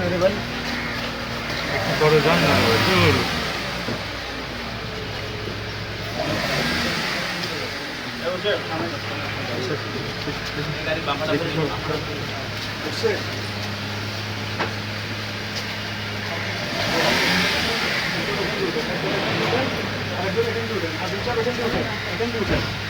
আর না না ভরে না আজকে বড় না না এই নিচে আসো না তোমরা এই সরো, একটু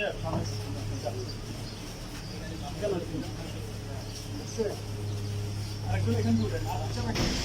দিয়ে। এখানে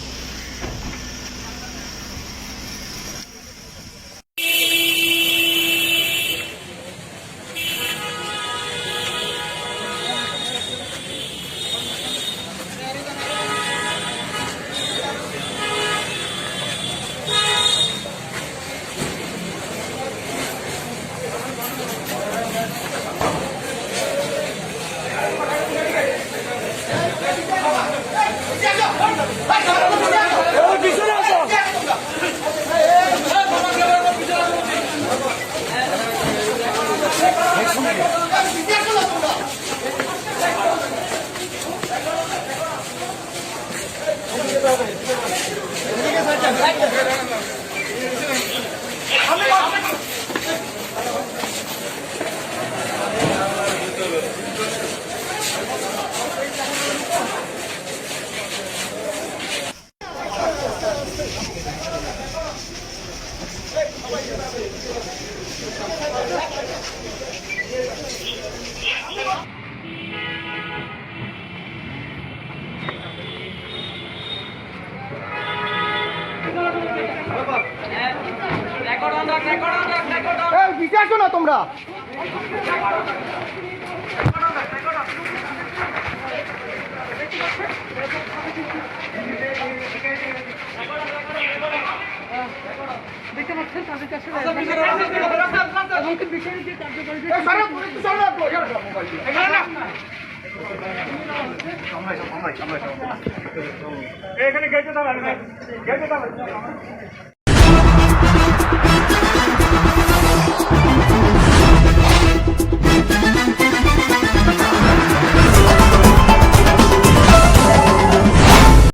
না। তোমরা এখানে গেটে দাঁড়ান গেটে দাঁড়ান